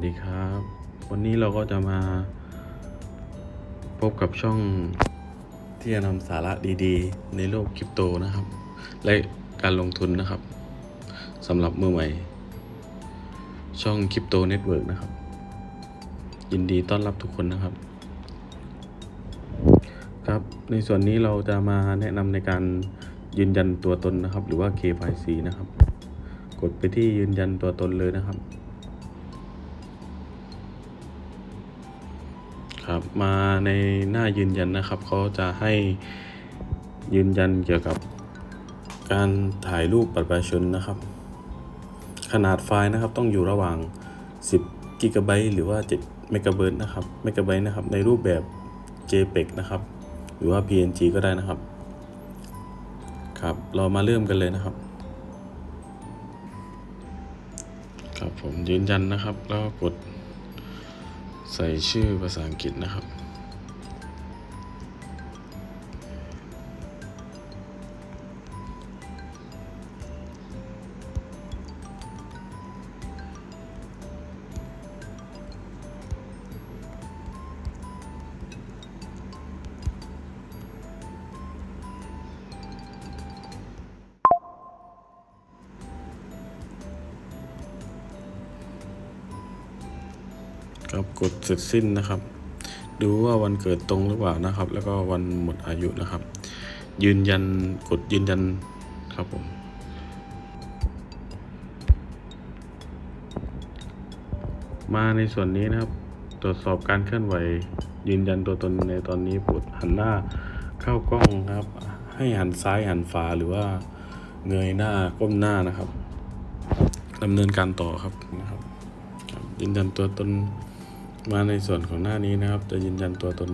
สวัสดีครับ วันนี้เราก็จะมา พบกับช่องที่จะนำสาระดีๆ ในโลกคริปโตนะครับ และการลงทุนนะครับสำหรับมือใหม่ ช่องคริปโตเน็ตเวิร์กนะครับ ยินดีต้อนรับทุกคนนะครับ ครับในส่วนนี้เราจะมาแนะนำในการยืนยันตัวตนนะครับ หรือว่า KYC นะครับ กดไปที่ยืนยันตัวตนเลยนะครับ ครับ มาในหน้ายืนยันนะครับเขาจะให้ยืนยันเกี่ยวกับการถ่ายรูปบัตรประชาชนนะครับ ขนาดไฟล์นะครับต้องอยู่ระหว่าง 10กิกะไบต์หรือว่า7เมกะเบิร์ตนะครับเมกะไบต์นะครับในรูปแบบ JPEG นะครับ หรือว่า PNG ก็ได้นะครับ ครับ เรามาเริ่มกันเลยนะครับ ครับผมยืนยันนะครับ แล้วก็กด ใส่ชื่อภาษาอังกฤษนะครับ ครับกดเสร็จสิ้นนะครับ ดูว่าวันเกิดตรงหรือเปล่านะครับ แล้วก็วันหมดอายุนะครับ ยืนยันกดยืนยันครับผมมาในส่วนนี้นะครับ ตรวจสอบการเคลื่อนไหว ยืนยันตัวตนในตอนนี้ปรดหันหน้าเข้ากล้องนะครับ ให้หันซ้ายหันฝาหรือว่าเงยหน้าก้มหน้านะครับดำเนินการต่อครับนะครับยืนยันตัวตน มาในส่วนของหน้านี้นะครับ จะยืนยันตัวตน